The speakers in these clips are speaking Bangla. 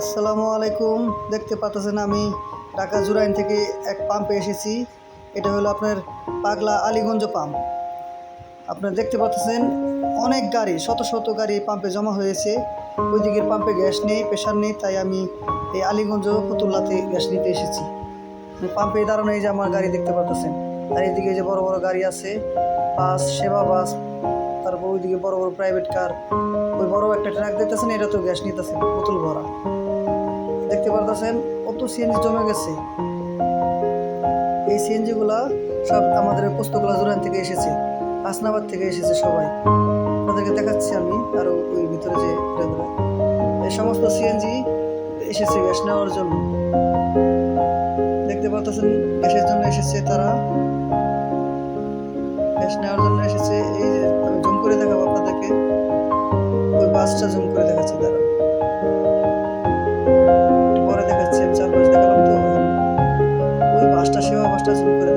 আসসালামু আলাইকুম। দেখতে পাচ্ছেন আমি ঢাকা জুরাইন থেকে এক পাম্পে এসেছি। এটা হলো আপনার পাগলা আলীগঞ্জ পাম্প আপনারা দেখতে পাচ্ছেন অনেক গাড়ি, শত শত গাড়ি পাম্পে জমা হয়েছে। ওই দিকের পাম্পে গ্যাস নেই প্রেশার নেই, তাই আমি এই আলীগঞ্জ ফতুল্লাতে গ্যাস নিতে এসেছি। পাম্পে দাঁড়ানো এই যে আমার গাড়ি দেখতে পাচ্ছেন। আর এদিকে যে বড় বড় গাড়ি আছে, বাস, সেবা বাস, তারপর ওইদিকে বড় বড় প্রাইভেট কার ওই বড় একটা ট্রাক দেখতেছেন এটা তো গ্যাস নিতেছে বোতল ভরা। পারতেছেন, কত সিএনজি জমে গেছে। এই সিএনজি গুলা সব আমাদের পোস্তগুলা জোরান থেকে এসেছে, হাসনাবাদ থেকে এসেছে সবাই। আপনাদেরকে দেখাচ্ছি আমি আরও ওই ভিতরে যে এই সমস্ত সিএনজি এসেছে গ্যাস নেওয়ার জন্য। দেখতে পাচ্ছেন গ্যাসের জন্য এসেছে তারা। গ্যাস নেওয়ার জন্য এসেছে, এই যে আমি জুম করে দেখাবো আপনাদেরকে। ওই বাসটা জুম করে দেখাচ্ছি তারা জুম করে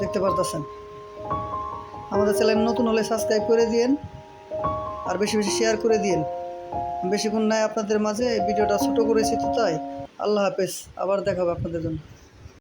দেখতে পারতেছেন? আমাদের চ্যানেল নতুন হলে সাবস্ক্রাইব করে দিন আর বেশি বেশি শেয়ার করে দিন বেশিক্ষণ নাই আপনাদের মাঝে ভিডিওটা ছোট করেছি তো তাই। আল্লাহ হাফেজ, আবার দেখাবো আপনাদের জন্য।